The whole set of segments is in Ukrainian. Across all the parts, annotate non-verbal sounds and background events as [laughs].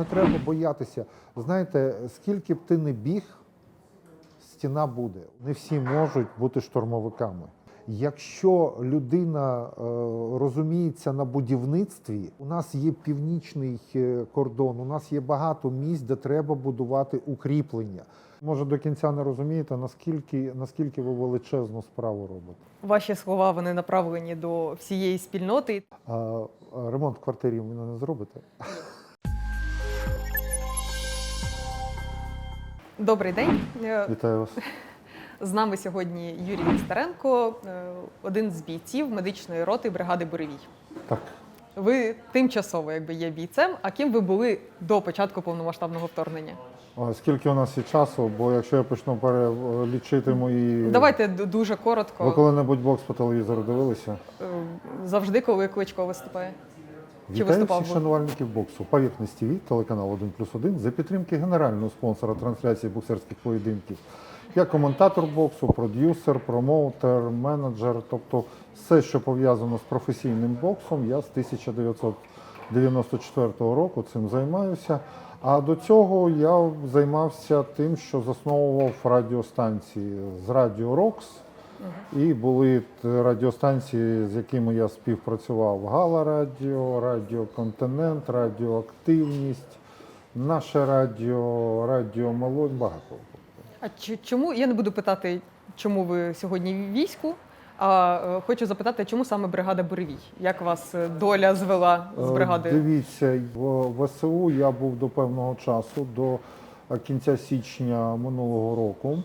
не треба боятися. Знаєте, скільки б ти не біг, стіна буде. Не всі можуть бути штурмовиками. Якщо людина е, розуміється на будівництві, у нас є північний е, кордон, у нас є багато місць, де треба будувати укріплення. Може, до кінця не розумієте, наскільки, наскільки ви величезну справу робите. Ваші слова вони направлені до всієї спільноти. А, ремонт квартирі ви не зробите? Добрий день. Е, Вітаю вас. [laughs] З нами сьогодні Юрій Нестеренко, е, один з бійців медичної роти бригади Буревій. Так. Ви тимчасово якби є бійцем. А ким ви були до початку повномасштабного вторгнення? А скільки у нас є часу? Бо якщо я почну перелічити мої. Давайте дуже коротко. Ви коли-небудь бокс по телевізору дивилися? Е, Завжди, коли кличко виступає. Вітаю виступав всіх шанувальників боксу. Поверхність ТВ, телеканал 1 плюс 1 за підтримки генерального спонсора трансляції боксерських поєдинків. Я коментатор боксу, продюсер, промоутер, менеджер, тобто все, що пов'язано з професійним боксом, я з 1994 року цим займаюся. А до цього я займався тим, що засновував радіостанції з Радіо Рокс. І були радіостанції, з якими я співпрацював: Гала Радіо, Радіо Континент, Радіоактивність, Наше Радіо, Радіо Мелодь, багато. А чому я не буду питати, чому ви сьогодні в війську? А е, хочу запитати, чому саме бригада Буревій? Як вас е, доля звела з Е, бригадою? Дивіться, в ВСУ я був до певного часу, до кінця січня минулого року.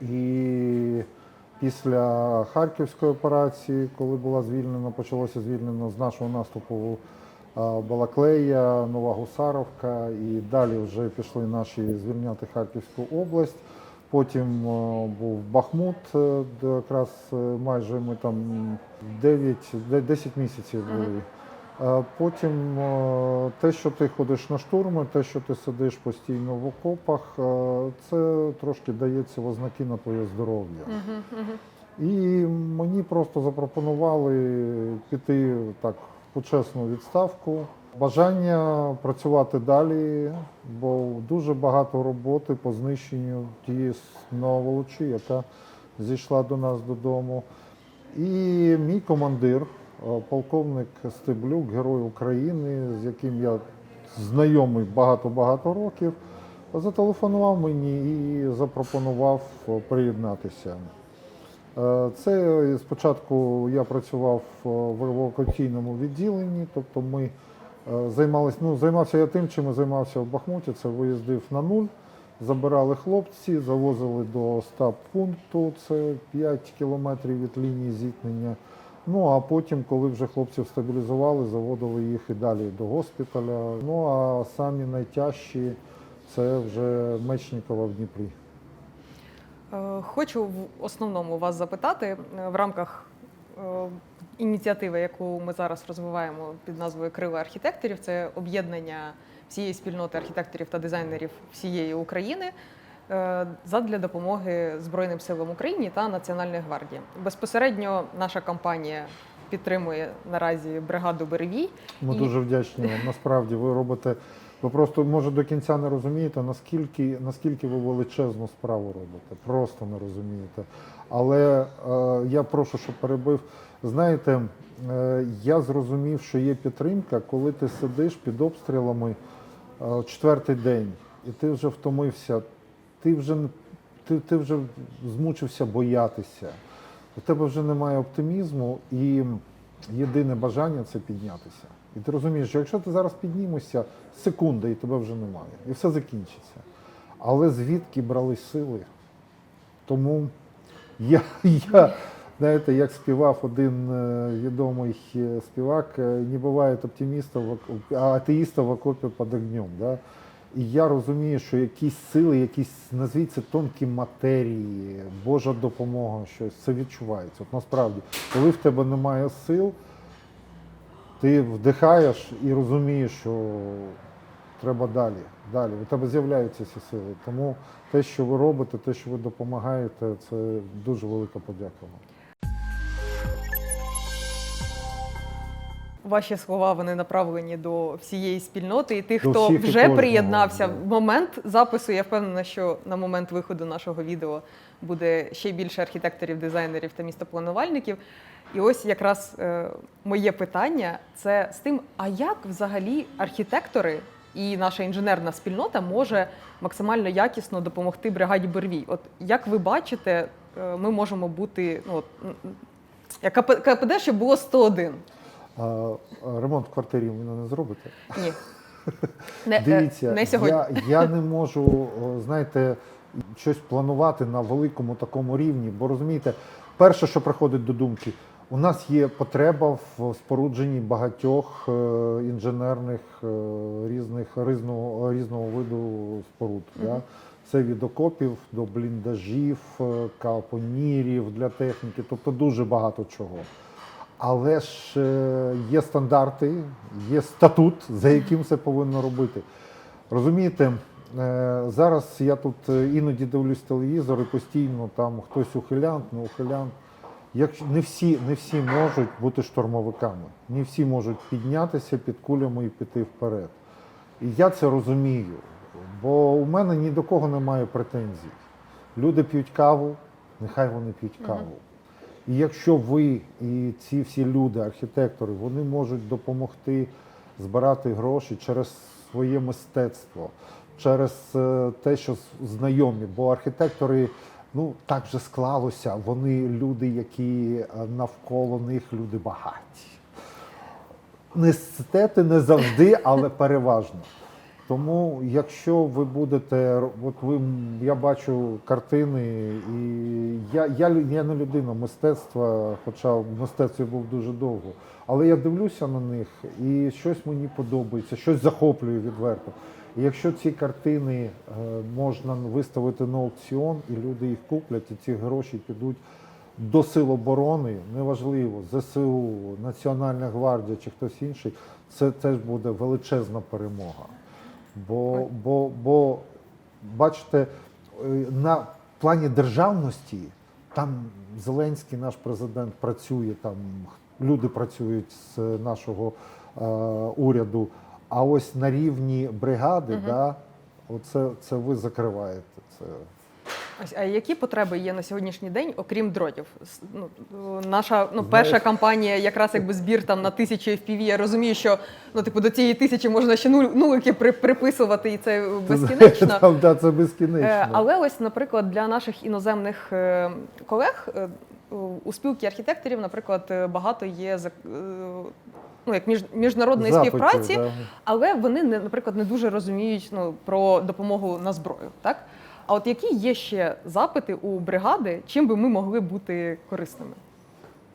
І після Харківської операції, коли була звільнена, почалося звільнено з нашого наступу е, Балаклея, Нова Гусаровка, і далі вже пішли наші звільняти Харківську область. Потім е, був Бахмут, е, якраз е, майже ми там 9-10 місяців були. Потім е, те, що ти ходиш на штурми, те, що ти сидиш постійно в окопах, е, це трошки дається в ознаки на твоє здоров'я. Мгм, мгм. І мені просто запропонували піти так в почесну відставку. Бажання працювати далі, бо дуже багато роботи по знищенню тієї новолучі, яка зійшла до нас додому. І мій командир, полковник Стеблюк, герой України, з яким я знайомий багато-багато років, зателефонував мені і запропонував е, приєднатися. Е, Це спочатку я працював е, в евакуаційному відділенні, тобто ми е, займалися, ну, займався я тим, чим я займався в Бахмуті, це виїздив на нуль, забирали хлопці, завозили до стаб пункту, це 5 кілометрів від лінії зіткнення. Ну а потім, коли вже хлопців стабілізували, заводили їх і далі до госпіталя. Ну а самі найтяжчі це вже Мечникова в Дніпрі. Е, Хочу в основному вас запитати е, в рамках е, ініціативи, яку ми зараз розвиваємо під назвою Крила архітекторів. Це об'єднання всієї спільноти архітекторів та дизайнерів всієї України задля допомоги Збройним силам України та Національної гвардії. Безпосередньо наша компанія підтримує наразі бригаду Беревій. Ми І- дуже вдячні вам. Насправді ви робите. Ви просто може до кінця не розумієте, наскільки, наскільки ви величезну справу робите. Просто не розумієте. Але е, я прошу, щоб перебив. Знаєте, е, я зрозумів, що є підтримка, коли ти сидиш під обстрілами е, четвертий день, і ти вже втомився, ти вже, ти, ти вже змучився боятися. У тебе вже немає оптимізму, і єдине бажання це піднятися. І ти розумієш, що якщо ти зараз піднімешся, секунда, і тебе вже немає, і все закінчиться. Але звідки брали сили? Тому я, я знаєте, як співав один е, відомий е, співак, е, не буває оптимістів, а атеїстів в окопі під огнем. Да? І я розумію, що якісь сили, якісь, назвіть це тонкі матерії, Божа допомога, щось, це відчувається. От насправді, коли в тебе немає сил, ти вдихаєш і розумієш, що треба далі. Далі. У тебе з'являються ці сили. Тому те, що ви робите, те, що ви допомагаєте, це дуже велика подяка вам. Ваші слова вони направлені до всієї спільноти і тих, До хто всіх вже приєднався в момент запису. Я впевнена, що на момент виходу нашого відео буде ще більше архітекторів, дизайнерів та містопланувальників. І ось якраз е, моє питання це з тим, а як взагалі архітектори і наша інженерна спільнота може максимально якісно допомогти бригаді Бервій? От як ви бачите, е, ми можемо бути ну, от, КПД, щоб було 101. А, ремонт в квартирі ви мене не зробите? Ні. [laughs] Не, е, Дивіться, не сьогодні. я, я не можу, знаєте, щось планувати на великому такому рівні, бо розумієте, перше, що приходить до думки, у нас є потреба в спорудженні багатьох е, інженерних е, різних різного, різного виду споруд. Да? Це від окопів до бліндажів, капонірів для техніки, тобто дуже багато чого. Але ж е, є стандарти, є статут, за яким це повинно робити. Розумієте, е, зараз я тут е, іноді дивлюсь телевізор і постійно там хтось ухилянт, не ухилянт. Якщо не всі, не всі можуть бути штурмовиками, не всі можуть піднятися під кулями і піти вперед. І я це розумію, бо у мене ні до кого немає претензій. Люди п'ють каву, нехай вони п'ють каву. І якщо ви і ці всі люди, архітектори, вони можуть допомогти збирати гроші через своє мистецтво, через е, те, що знайомі, бо архітектори. Ну, так вже склалося. Вони люди, які е, навколо них люди багаті. Не естети не завжди, але переважно. Тому, якщо ви будете, от ви я бачу картини, і я, я, я не людина мистецтва, хоча в мистецтві був дуже довго. Але я дивлюся на них і щось мені подобається, щось захоплює відверто. І якщо ці картини е, можна виставити на аукціон, і люди їх куплять, і ці гроші підуть до сил оборони, неважливо, ЗСУ, Національна гвардія чи хтось інший, це теж буде величезна перемога. Бо, бо, бо бачите, е, на плані державності там Зеленський, наш президент, працює, там люди працюють з нашого е, уряду. А ось на рівні бригади, да, оце це ви закриваєте. Це. Ось, а які потреби є на сьогоднішній день, окрім дротів? Ну, наша ну, перша кампанія, якраз якби збір там на тисячу FPV. Я розумію, що ну, типу, до цієї тисячі можна ще нуль, нулики при, приписувати, і це безкінечно. [laughs] Там, да, це безкінечно. Е, Але ось, наприклад, для наших іноземних е, колег е, у спілки архітекторів, наприклад, багато є ну, як між, міжнародної Запитів, співпраці, да. але вони не, наприклад, не дуже розуміють ну, про допомогу на зброю. Так? А от які є ще запити у бригади, чим би ми могли бути корисними?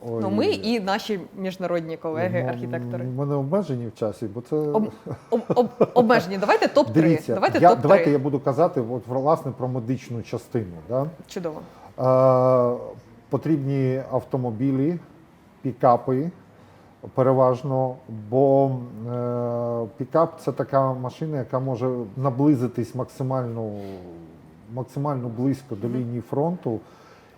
Ой, Ну, ми і наші міжнародні колеги, ну, архітектори. У мене обмежені в часі, бо це. Об, об, об, обмежені. Давайте топ-3. [laughs] Дивіться, Давайте я, топ-3. давайте я буду казати от, власне про медичну частину. Да? Чудово. Е, потрібні автомобілі, пікапи переважно, бо е, пікап це така машина, яка може наблизитись максимально, максимально близько до лінії фронту.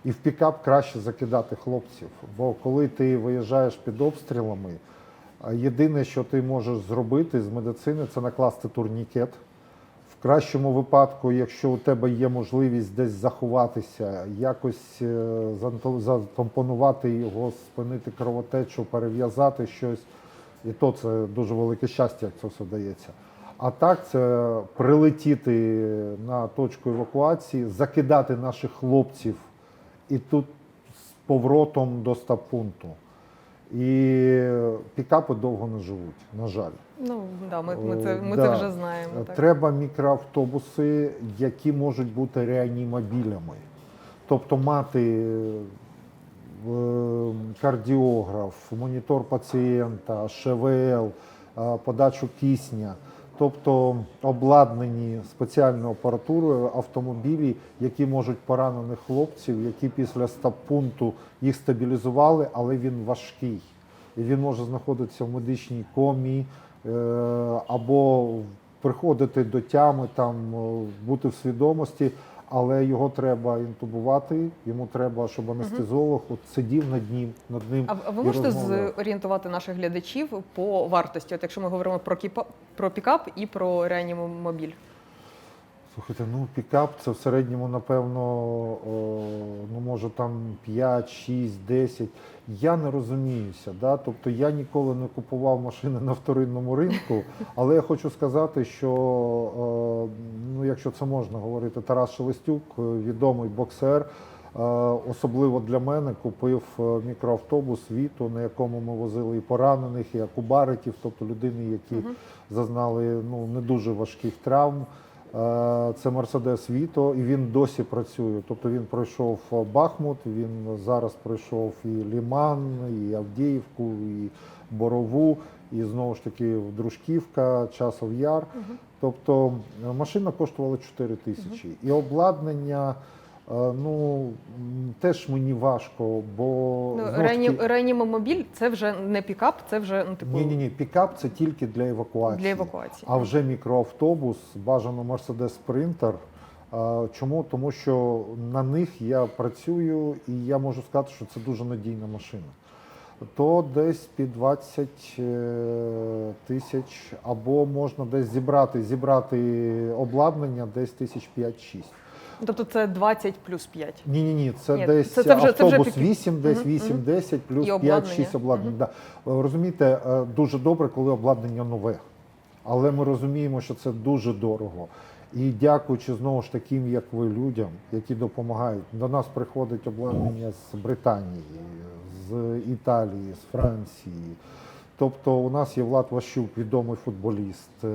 І в пікап краще закидати хлопців. Бо коли ти виїжджаєш під обстрілами, єдине, що ти можеш зробити з медицини, це накласти турнікет. В кращому випадку, якщо у тебе є можливість десь заховатися, якось е, закомпонувати його, спинити кровотечу, перев'язати щось, і то це дуже велике щастя, як це все дається. А так, це прилетіти на точку евакуації, закидати наших хлопців і тут з поворотом до стаб-пункту. І пікапи довго не живуть, на жаль. Ну, да, ми, ми, це, ми Да. це вже знаємо. Так. Треба мікроавтобуси, які можуть бути реанімобілями. Тобто мати е, кардіограф, монітор пацієнта, ШВЛ, е, подачу кисня. Тобто обладнані спеціальною апаратурою автомобілі, які можуть поранених хлопців, які після стаб-пункту їх стабілізували, але він важкий. І він може знаходитися в медичній комі е, або приходити до тями, там, е, бути в свідомості, але його треба інтубувати, йому треба, щоб анестезолог от сидів над ним, над ним. А ви і можете розмовляв. зорієнтувати наших глядачів по вартості, от якщо ми говоримо про кіпа про пікап і про реанімобіль? Слухайте, ну пікап це в середньому, напевно, о, ну може там 5, 6, 10. Я не розуміюся. Да? Тобто я ніколи не купував машини на вторинному ринку, але я хочу сказати, що е, ну, якщо це можна говорити, Тарас Шелестюк, е, відомий боксер. е, Особливо для мене купив мікроавтобус Віто, на якому ми возили і поранених, і акубаритів, тобто людини, які зазнали ну, не дуже важких травм. Е, Це Мерседес Віто, і він досі працює. Тобто він пройшов Бахмут, він зараз пройшов і Ліман, і Авдіївку, і Борову, і знову ж таки Дружківка, Часов Яр. Тобто е, машина коштувала 4 тисячі. І обладнання. Ну теж мені важко, бо Ну, знов ж реані... це вже не пікап, це вже ну, типу ні, ні, ні, пікап це тільки для евакуації. для евакуації. А вже мікроавтобус, бажано Mercedes Sprinter. Чому? Тому що на них я працюю і я можу сказати, що це дуже надійна машина. То десь під 20 е, тисяч, або можна десь зібрати, зібрати обладнання десь тисяч 5-6. Тобто це 20 плюс 5. Ні, ні, ні, це Ні, десь це- це вже- це вже автобус пік- 8, десь Мгм, 8-10, плюс І 5-6 обладнання. обладнань. Да. Е, Розумієте, е, дуже добре, коли обладнання нове. Але ми розуміємо, що це дуже дорого. І дякуючи знову ж таким, як ви, людям, які допомагають. До нас приходить обладнання з Британії, з Італії, з Франції. Тобто у нас є Влад Ващук, відомий футболіст, е,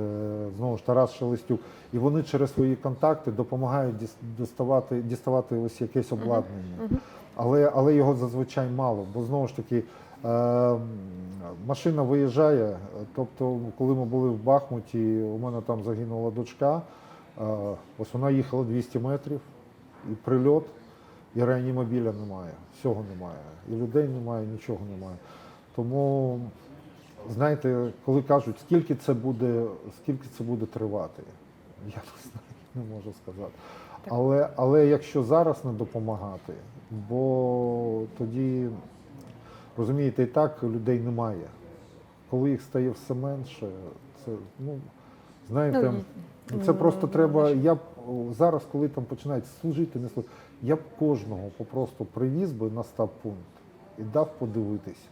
знову ж Тарас Шелестюк, і вони через свої контакти допомагають діставати, діставати ось якесь обладнання. Але, але його зазвичай мало, бо знову ж таки е, машина виїжджає. Тобто, коли ми були в Бахмуті, у мене там загинула дочка. Е, ось вона їхала 200 метрів, і прильот, і реанімобіля немає. Всього немає. І людей немає, нічого немає. Тому, знаєте, коли кажуть, скільки це буде, скільки це буде тривати, я не знаю, не можу сказати. Але, але якщо зараз не допомагати, бо тоді, розумієте, і так людей немає. Коли їх стає все менше, це, ну, знаєте, Ну, це просто ну, треба. Я б зараз, коли там починають служити, не служити, я б кожного попросту привіз би на стаб пункт і дав подивитися,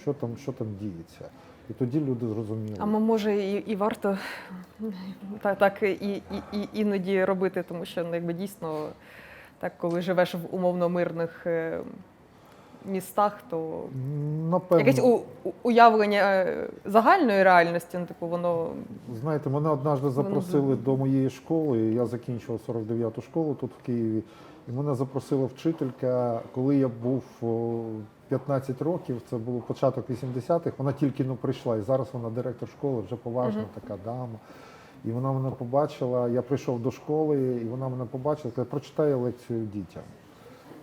що там, що там діється. І тоді люди зрозуміли. А м- може і, і варто так, так і, і, і іноді робити, тому що ну, якби дійсно, так, коли живеш в умовно мирних е, містах, то Напевно, якесь у, уявлення е, загальної реальності, ну, типу, воно Знаєте, мене однажды запросили до моєї школи. Я закінчував 49-ту школу тут в Києві. І мене запросила вчителька, коли я був 15 років, це був початок 80-х, вона тільки ну, прийшла. І зараз вона директор школи, вже поважна така дама. І вона мене побачила, я прийшов до школи, і вона мене побачила, каже, прочитай лекцію дітям.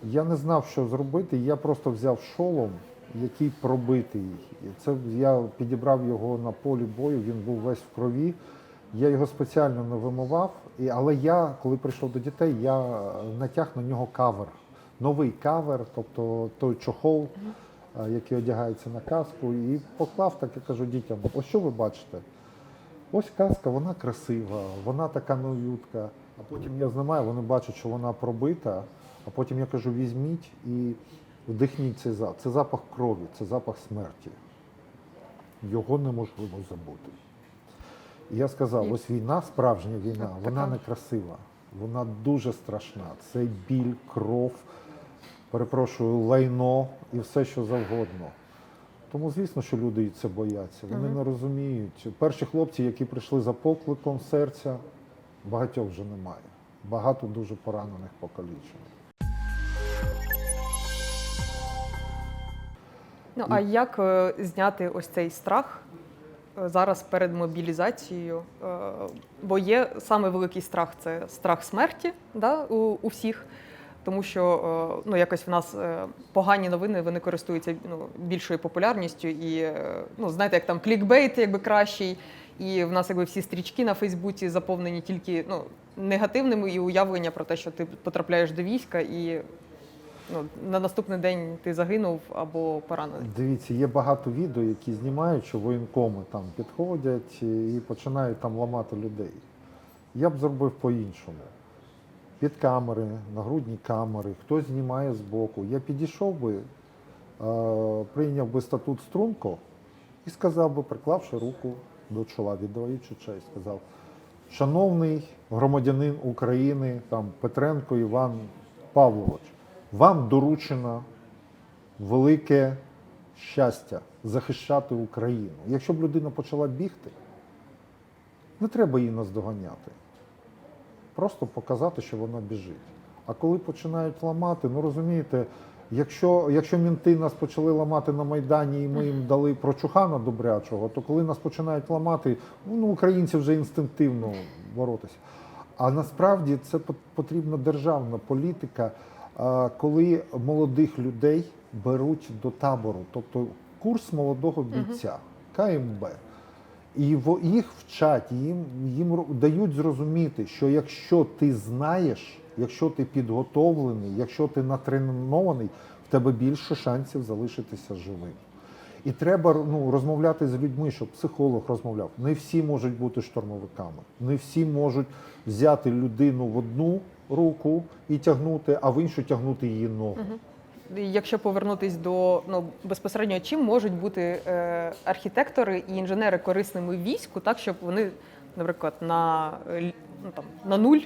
Я не знав, що зробити. Я просто взяв шолом, який пробитий. Це я підібрав його на полі бою. Він був весь в крові. Я його спеціально не вимивав. І, але я, коли прийшов до дітей, я натяг на нього кавер. Новий кавер, тобто той чохол, е, який одягається на каску, і поклав, так я кажу дітям: ось що ви бачите? Ось каска, вона красива, вона така новютка. А потім я знімаю, вони бачать, що вона пробита. А потім я кажу, візьміть і вдихніть цей запах. Це запах крові, це запах смерті. Його неможливо забути. І я сказав, ось війна, справжня війна, вона не красива, вона дуже страшна. Це біль, кров, перепрошую, лайно і все, що завгодно. Тому, звісно, що люди це бояться. Вони не розуміють. Перші хлопці, які прийшли за покликом серця, багатьох вже немає. Багато дуже поранених покалічених. Ну а як е, зняти ось цей страх зараз перед мобілізацією? Е, Бо є саме великий страх це страх смерті да, у, у всіх. Тому що е, ну, якось в нас е, погані новини вони користуються ну, більшою популярністю, і ну, знаєте, як там клікбейт якби кращий, І в нас якби всі стрічки на Фейсбуці заповнені тільки ну, негативними і уявлення про те, що ти потрапляєш до війська і ну, на наступний день ти загинув або поранений. Дивіться, є багато відео, які знімають, що воєнкоми там підходять і починають там ламати людей. Я б зробив по-іншому. Під камери, нагрудні камери, хтось знімає збоку. Я підійшов би, е, прийняв би статут струнко і сказав би, приклавши руку до чола, віддаючи честь, сказав, шановний громадянин України, там Петренко Іван Павлович, вам доручено велике щастя захищати Україну. Якщо б людина почала бігти, не треба її наздоганяти. Просто показати, що вона біжить. А коли починають ламати, ну розумієте, якщо, якщо мінти нас почали ламати на Майдані і ми їм дали прочухана добрячого, то коли нас починають ламати, ну українці вже інстинктивно боротися. А насправді це пот- потрібна державна політика, коли молодих людей беруть до табору, тобто курс молодого бійця, КМБ. І їх вчать, їм, їм дають зрозуміти, що якщо ти знаєш, якщо ти підготовлений, якщо ти натренований, в тебе більше шансів залишитися живим. І треба ну, розмовляти з людьми, щоб психолог розмовляв. Не всі можуть бути штурмовиками, не всі можуть взяти людину в одну руку і тягнути, а в іншу тягнути її ногу. Якщо повернутись до ну безпосередньо, чим можуть бути е, архітектори і інженери корисними війську, так щоб вони, наприклад, на, е, ну, там, на нуль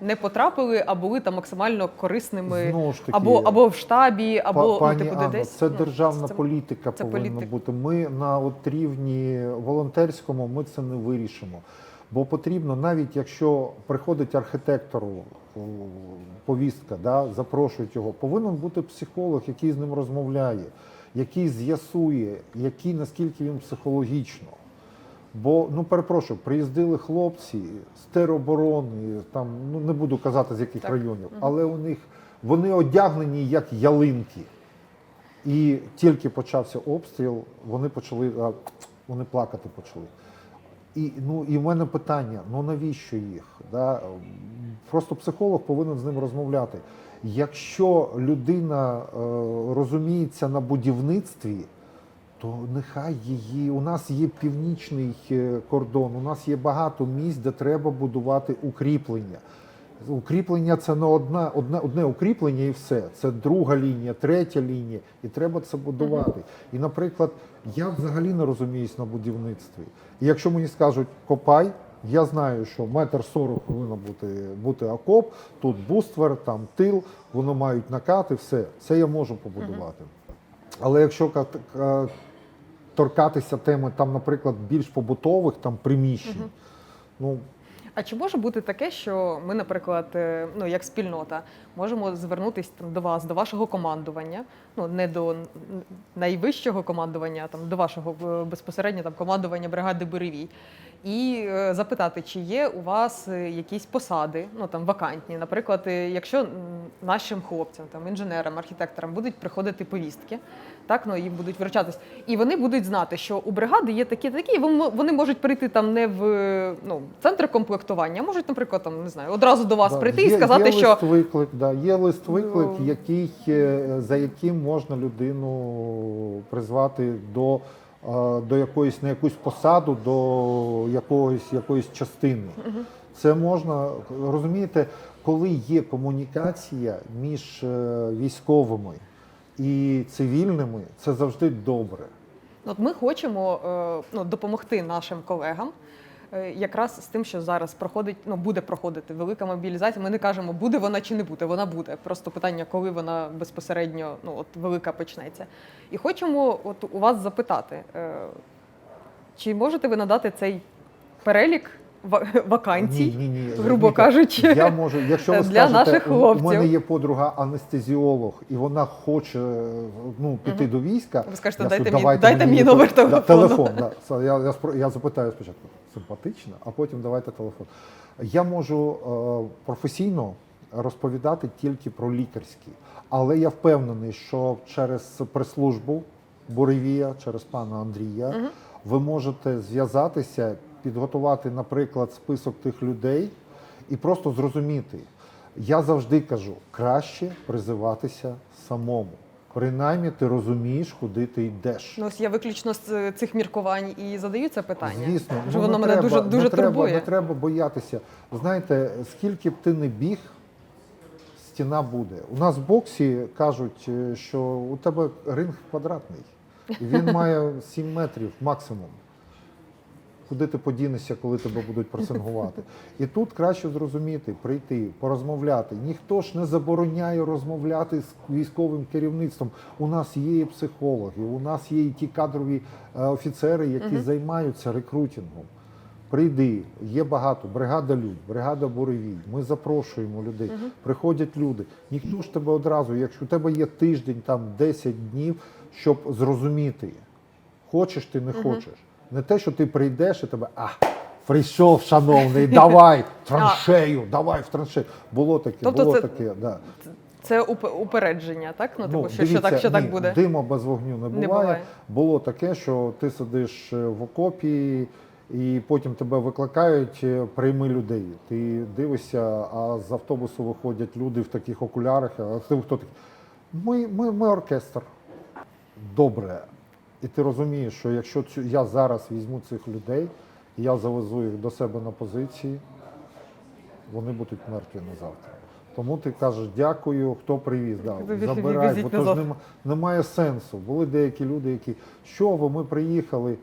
не потрапили, а були там максимально корисними Знову ж таки, або, або в штабі, або Па- ну, типу, де Анно, десь. це ну, державна це- політика це повинна політика. бути. Ми на от рівні волонтерському ми це не вирішимо. Бо потрібно, навіть якщо приходить архітектору повістка, да, запрошують його, повинен бути психолог, який з ним розмовляє, який з'ясує, який наскільки він психологічно. Бо, ну перепрошую, приїздили хлопці з тероборони, там ну не буду казати з яких Так. районів, але у них вони одягнені як ялинки. І тільки почався обстріл, вони почали вони плакати почали. І, ну, і в мене питання: ну навіщо їх? Да? Просто психолог повинен з ним розмовляти. Якщо людина е, розуміється на будівництві, то нехай її. У нас є північний е, кордон, у нас є багато місць, де треба будувати укріплення. Укріплення це не одна, одне, одне укріплення і все. Це друга лінія, третя лінія, і треба це будувати. І, наприклад, я взагалі не розуміюсь на будівництві. І якщо мені скажуть копай, я знаю, що метр сорок повинно бути, бути окоп, тут буствер, там тил, воно мають накати, все. Це я можу побудувати. Але якщо ка- ка- торкатися теми, там, наприклад, більш побутових там приміщень, ну А чи може бути таке, що ми, наприклад, е, ну як спільнота, можемо звернутися там до вас, до вашого командування, ну не до найвищого командування, а там до вашого е, безпосередньо там командування бригади Буревій, і е, запитати, чи є у вас е, якісь посади, ну там вакантні. Наприклад, е, якщо нашим хлопцям, там інженерам, архітекторам будуть приходити повістки, так ну їм будуть вручатись, і вони будуть знати, що у бригади є такі, такі, вони можуть прийти там не в ну центр комплектування, а можуть, наприклад, там не знаю, одразу до вас Да, прийти є, і сказати, є що лист виклик, да, є лист виклик, Ну. який, за яким можна людину призвати до, до якоїсь на якусь посаду, до якогось якоїсь частини. Це можна розумієте, коли є комунікація між е, військовими і цивільними, це завжди добре. От ми хочемо е, ну, допомогти нашим колегам. Е, Якраз з тим, що зараз проходить, ну буде проходити велика мобілізація. Ми не кажемо, буде вона чи не буде. Вона буде. Просто питання, коли вона безпосередньо ну от велика почнеться. І хочемо от у вас запитати, е, чи можете ви надати цей перелік вакансій, Ні, ні, ні. грубо Віка, кажучи, Я можу, якщо ви для скажете, наших у- у хлопців. мене є подруга анестезіолог, і вона хоче ну, піти до війська. Ви скажете, я дайте скажу, мій- дайте мені мій номер те- телефону». телефон да. Я, я, я запитаю спочатку, симпатично, а потім давайте телефон. Я можу е, професійно розповідати тільки про лікарські, але я впевнений, що через прес-службу Буревія, через пана Андрія, ви можете зв'язатися підготувати, наприклад, список тих людей і просто зрозуміти. Я завжди кажу, краще призиватися самому. Принаймні ти розумієш, куди ти йдеш. Ну, ось я виключно з е, цих міркувань і задаю це питання. Звісно, Що ну, воно мене треба, дуже, дуже не треба, турбує. Не треба боятися. Знаєте, скільки б ти не біг, стіна буде. У нас в боксі кажуть, е, що у тебе ринг квадратний, і він [laughs] має 7 метрів максимум. Куди ти подінешся, коли тебе будуть пресингувати? І тут краще зрозуміти, прийти, порозмовляти. Ніхто ж не забороняє розмовляти з військовим керівництвом. У нас є і психологи, у нас є і ті кадрові е, офіцери, які займаються рекрутингом. Прийди, є багато. Бригада Людь, бригада Буревій. Ми запрошуємо людей. Приходять люди. Ніхто ж тебе одразу, якщо у тебе є тиждень, там 10 днів, щоб зрозуміти, хочеш ти, не хочеш. Не те, що ти прийдеш і тебе, а, прийшов, шановний, давай, [laughs] траншею, давай в траншею. Було таке, Тобто було це- таке, да. Це упередження, так? Ну, типу, що, що дивіться, так, що так буде. Диму без вогню не буває. буває. Було таке, що ти сидиш е, в окопі, і потім тебе викликають, е, прийми людей. Ти дивишся, а з автобусу виходять люди в таких окулярах. А ти хто такий? Ми, ми, ми оркестр. Добре. І ти розумієш, що якщо цю, я зараз візьму цих людей, я завезу їх до себе на позиції, вони будуть мертві на завтра. Тому ти кажеш дякую, хто привіз. Да, забирай, бо то ж нема, немає сенсу. Були деякі люди, які що ви, ми приїхали,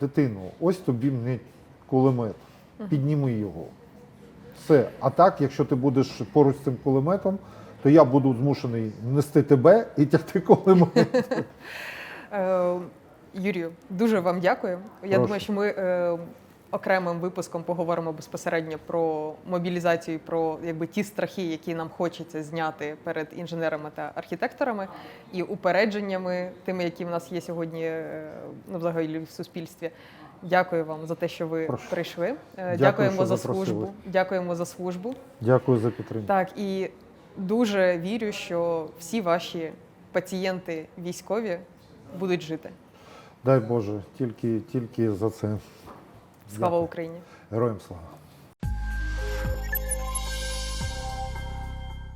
дитину, ось тобі мені кулемет, підніми його. Все. А так, якщо ти будеш поруч з цим кулеметом, то я буду змушений нести тебе і тягти кулемет. [laughs] Е, Юрію, дуже вам дякую. Я Прошу. думаю, що ми е, окремим випуском поговоримо безпосередньо про мобілізацію, про якби ті страхи, які нам хочеться зняти перед інженерами та архітекторами, і упередженнями, тими, які в нас є сьогодні, е, ну взагалі в суспільстві. Дякую вам за те, що ви Прошу. прийшли. Дякую, Дякуємо що за запросили. службу. Дякуємо за службу. Дякую за підтримку. Так, і дуже вірю, що всі ваші пацієнти військові будуть жити. Дай Боже, тільки, тільки за це. Слава Дякую. Україні! Героям слава.